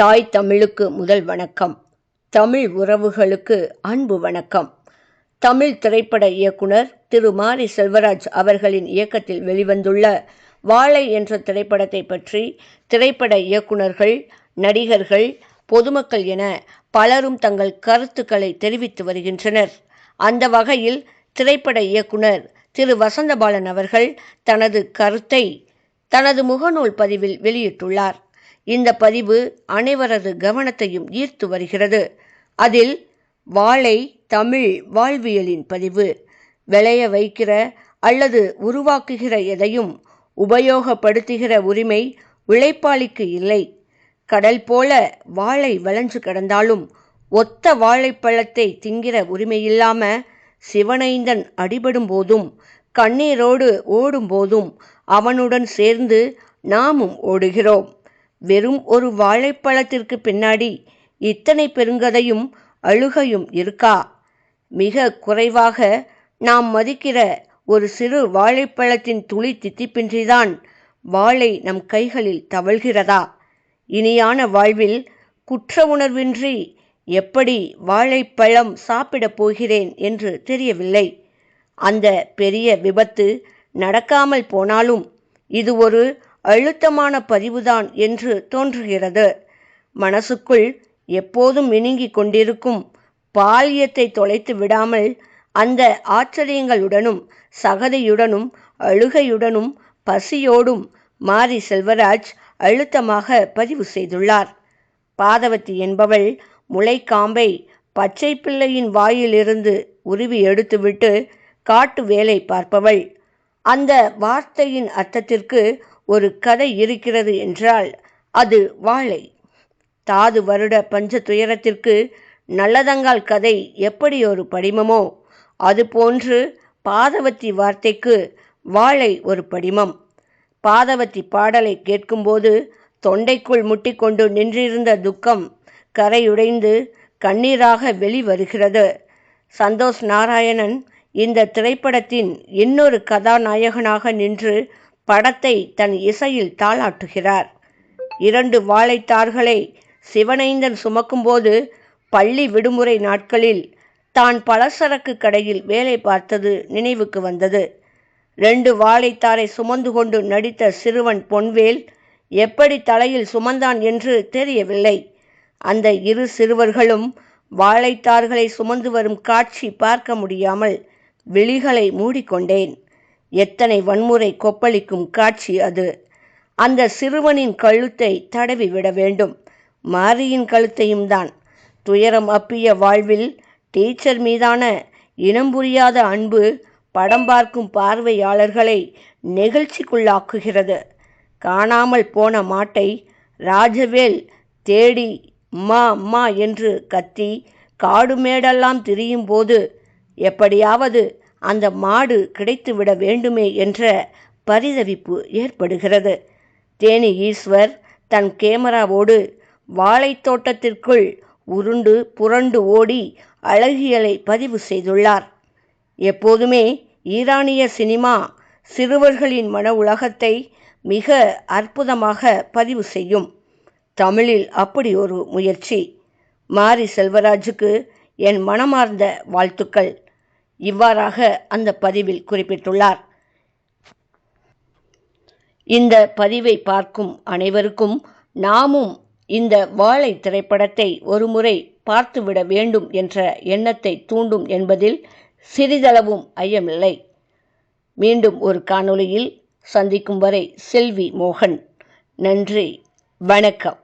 தாய் தமிழுக்கு முதல் வணக்கம். தமிழ் உறவுகளுக்கு அன்பு வணக்கம். தமிழ் திரைப்பட இயக்குனர் திரு. மாரி செல்வராஜ் அவர்களின் இயக்கத்தில் வெளிவந்துள்ள வாழை என்ற திரைப்படத்தை பற்றி திரைப்பட இயக்குனர்கள் நடிகர்கள் பொதுமக்கள் என பலரும் தங்கள் கருத்துக்களை தெரிவித்து வருகின்றனர். அந்த வகையில் திரைப்பட இயக்குனர் திரு. வசந்தபாலன் அவர்கள் தனது கருத்தை தனது முகநூல் பதிவில் வெளியிட்டுள்ளார். இந்த பதிவு அனைவரது கவனத்தையும் ஈர்த்து வருகிறது. அதில் வாழை தமிழ் வாழ்வியலின் பதிவு விளைய வைக்கிற அல்லது உருவாக்குகிற எதையும் உபயோகப்படுத்துகிற உரிமை உழைப்பாளிக்கு இல்லை. கடல் போல வாழை வளைஞ்சு கிடந்தாலும் ஒத்த வாழைப்பழத்தை திங்கிற உரிமையில்லாம சிவனைந்தன் அடிபடும் போதும் கண்ணீரோடு ஓடும்போதும் அவனுடன் சேர்ந்து நாமும் ஓடுகிறோம். வெறும் ஒரு வாழைப்பழத்திற்கு பின்னாடி இத்தனை பெருங்கதையும் அழுகையும் இருக்கா? மிக குறைவாக நாம் மதிக்கிற ஒரு சிறு வாழைப்பழத்தின் துளி தித்திப்பின்றிதான் வாழை நம் கைகளில் தவழ்கிறதா? இனியான வாழ்வில் குற்ற உணர்வின்றி எப்படி வாழைப்பழம் சாப்பிடப் போகிறேன் என்று தெரியவில்லை. அந்த பெரிய விபத்து நடக்காமல் போனாலும் இது ஒரு அழுத்தமான பதிவுதான் என்று தோன்றுகிறது. மனசுக்குள் எப்போதும் இணுங்கிக் கொண்டிருக்கும் பால்யத்தை தொலைத்து விடாமல் அந்த ஆச்சரியங்களுடனும் சகதியுடனும் அழுகையுடனும் பசியோடும் மாரி செல்வராஜ் அழுத்தமாக பதிவு செய்துள்ளார். பாதவதி என்பவள் முளைக்காம்பை பச்சை பிள்ளையின் வாயிலிருந்து உருவி எடுத்துவிட்டு காட்டு வேலை பார்ப்பவள். அந்த வார்த்தையின் அர்த்தத்திற்கு ஒரு கதை இருக்கிறது என்றால் அது வாழை. தாது வருட பஞ்ச துயரத்திற்கு நல்லதங்கால் கதை எப்படி ஒரு படிமமோ அதுபோன்று பாதவத்தி வார்த்தைக்கு வாழை ஒரு படிமம். பாதவத்தி பாடலை கேட்கும்போது தொண்டைக்குள் முட்டிக்கொண்டு நின்றிருந்த துக்கம் கரையுடைந்து கண்ணீராக வெளிவருகிறது. சந்தோஷ் நாராயணன் இந்த திரைப்படத்தின் இன்னொரு கதாநாயகனாக நின்று படத்தை தன் இசையில் தாளாட்டுகிறார். இரண்டு வாழைத்தார்களை சிவனைந்தன் சுமக்கும்போது பள்ளி விடுமுறை நாட்களில் தான் பலசரக்கு கடையில் வேலை பார்த்தது நினைவுக்கு வந்தது. ரெண்டு வாழைத்தாரை சுமந்து கொண்டு நடித்த சிறுவன் பொன்வேல் எப்படி தலையில் சுமந்தான் என்று தெரியவில்லை. அந்த இரு சிறுவர்களும் வாழைத்தார்களை சுமந்து வரும் காட்சி பார்க்க முடியாமல் விழிகளை மூடிக்கொண்டேன். எத்தனை வன்முறை கொப்பளிக்கும் காட்சி அது. அந்த சிறுவனின் கழுத்தை தடவி விட வேண்டும். மாரியின் கழுத்தையும் தான். துயரம் அப்பிய வாழ்வில் டீச்சர் மீதான இனம் புரியாத அன்பு படம் பார்க்கும் பார்வையாளர்களை நெகிழ்ச்சிக்குள்ளாக்குகிறது. காணாமல் போன மாட்டை ராஜவேல் தேடி மா மா என்று கத்தி காடு மேடெல்லாம் திரியும் போது எப்படியாவது அந்த மாடு கிடைத்துவிட வேண்டுமே என்ற பரிதவிப்பு ஏற்படுகிறது. தேனி ஈஸ்வர் தன் கேமராவோடு வாழைத்தோட்டத்திற்குள் உருண்டு புரண்டு ஓடி அழகியலை பதிவு செய்துள்ளார். எப்போதுமே ஈரானிய சினிமா சிறுவர்களின் மன உலகத்தை மிக அற்புதமாக பதிவு செய்யும். தமிழில் அப்படி ஒரு முயற்சி. மாரி செல்வராஜுக்கு என் மனமார்ந்த வாழ்த்துக்கள். இவ்வாறாக அந்த பதிவில் குறிப்பிட்டுள்ளார். இந்த பதிவை பார்க்கும் அனைவருக்கும் நாமும் இந்த வாழை திரைப்படத்தை ஒருமுறை பார்த்துவிட வேண்டும் என்ற எண்ணத்தை தூண்டும் என்பதில் சிறிதளவும் ஐயமில்லை. மீண்டும் ஒரு காணொளியில் சந்திக்கும் வரை செல்வி மோகன். நன்றி. வணக்கம்.